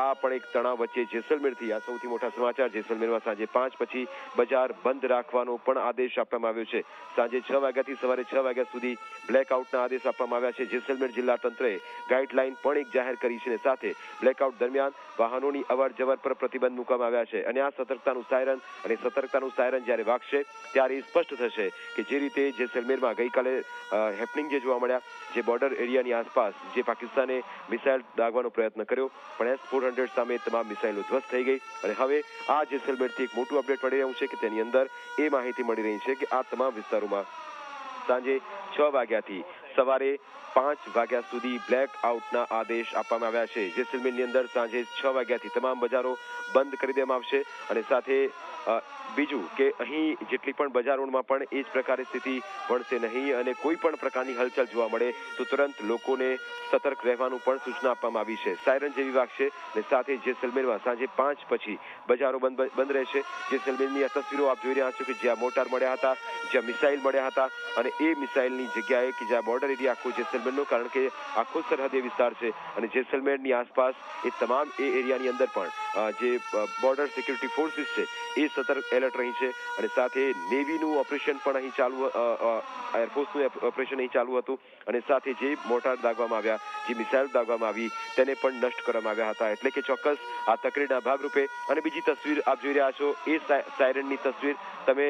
આ પણ એક તણાવ વચ્ચે જેસલમેરથી આ સૌથી મોટા સમાચાર. જેસલમેરમાં સાંજે પાંચ પછી બજાર બંધ રાખવાનો પણ આદેશ આપવામાં આવ્યો છે. સાંજે છ વાગ્યાથી સવારે છ વાગ્યા સુધી બ્લેકઆઉટના આદેશ આપવામાં આવ્યા છે. જેસલમેર જિલ્લા તંત્રએ ગાઈડલાઈન પણ એક જાહેર કરી છે સાથે બ્લેકઆઉટ દરમિયાન વાહનોની અવર જવર પર પ્રતિબંધ મૂકવામાં આવ્યા છે અને આ સતર્કતાનું સાયરન અને સતર્કતાનું સાયરન જ્યારે વાગશે ત્યારે સ્પષ્ટ થશે કે જે રીતે જેસલમેરમાં ગઈકાલે હેપનિંગ જે જોવા મળ્યા, જે બોર્ડર એરિયાની આસપાસ જે પાકિસ્તાને મિસાઇલ દાગવાનો પ્રયત્ન કર્યો, પણ ફોર હંડ્રેડ સામે તમામ મિસાઇલો ધ્વસ્ત થઈ ગઈ અને હવે આ જેસલમેરથી એક મોટું અપડેટ મળી રહ્યું છે કે તેની અંદર એ માહિતી મળી રહી છે કે આ તમામ વિસ્તારોમાં સાંજે છ વાગ્યાથી સવારે પાંચ વાગ્યા સુધી બ્લેક આઉટના આદેશ આપવામાં આવ્યા છે. જેસલમેરની અંદર સાંજે છ વાગ્યાથી તમામ બજારો બંધ કરી દેવામાં આવશે અને સાથે બીજું કે અહીં જેટલી પણ બજારોમાં પણ એ જ પ્રકારે સ્થિતિ વણશે નહીં અને કોઈ પણ પ્રકારની હલચલ જોવા મળે તો તુરંત લોકોને સતર્ક રહેવાનું પણ સૂચના આપવામાં આવી છે. સાયરન જેવી વાગશે અને સાથે જેસલમેરમાં સાંજે પાંચ પછી બજારો બંધ બંધ રહેશે. જેસલમેરની આ તસવીરો આપ જોઈ રહ્યા છો કે જ્યાં મોટાર મળ્યા હતા, જ્યાં મિસાઇલ મળ્યા હતા અને એ મિસાઇલની જગ્યાએ કે જ્યાં બોર્ડર એરિયા આખો જેસલમેરનો, કારણ કે આખો સરહદી વિસ્તાર છે અને જેસલમેરની આસપાસ એ તમામ એ એરિયાની અંદર પણ જે બોર્ડર સિક્યુરિટી ફોર્સિસ છે, એ સતર્ક એલર્ટ રહી છે અને સાથે નેવીનું ઓપરેશન પણ અહીં ચાલુ એરફોર્સનું ઓપરેશન અહીં ચાલુ હતું અને સાથે જે મોટાર દાગવામાં આવ્યા, જે મિસાઇલ દાગવામાં આવી, તેને પણ નષ્ટ કરવામાં આવ્યા હતા. એટલે કે ચોક્કસ આ તકરીના ભાગરૂપે અને બીજી તસવીર આપ જોઈ રહ્યા છો, એ સાયરનની તસવીર. તમે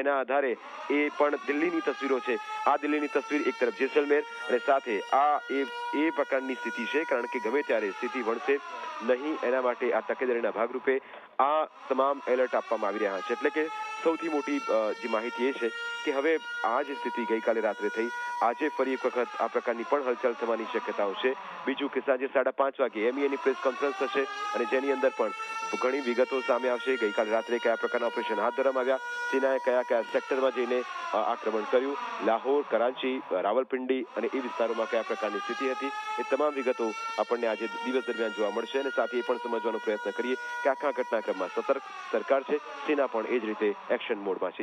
એના આધારે એ પણ દિલ્હીની તસવીરો છે. આ દિલ્હીની તસવીર એક તરફ જેસલમેર અને સાથે આ એ એ પ્રકારની સ્થિતિ છે, કારણ કે ગમે ત્યારે સ્થિતિ વણશે નહીં, એના માટે આ તકેદારીના ભાગરૂપે આ તમામ એલર્ટ આપવામાં આવી રહ્યા છે. એટલે કે સૌથી મોટી જે માહિતી એ છે કે હવે આ જે સ્થિતિ ગઈકાલે રાત્રે થઈ. આજે ફરી એક વખત આ પ્રકારની પણ હલચલ થવાની શક્યતાઓ છે. બીજું કે સાંજે સાડા પાંચ વાગે એમઈએની પ્રેસ કોન્ફરન્સ થશે અને જેની અંદર પણ ઘણી વિગતો સામે આવશે. ગઈકાલે રાત્રે કયા પ્રકારના ઓપરેશન હાથ ધરવામાં આવ્યા, સેનાએ કયા કયા સેક્ટરમાં જઈને આક્રમણ કર્યું, લાહોર, કરાંચી, રાવલપિંડી અને એ વિસ્તારોમાં કયા પ્રકારની સ્થિતિ હતી, એ તમામ વિગતો આપણને આજે દિવસ દરમિયાન જોવા મળશે અને સાથે એ પણ સમજવાનો પ્રયત્ન કરીએ કે આખા ઘટનાક્રમમાં સતર્ક સરકાર છે, સેના પણ એ જ રીતે action mode માં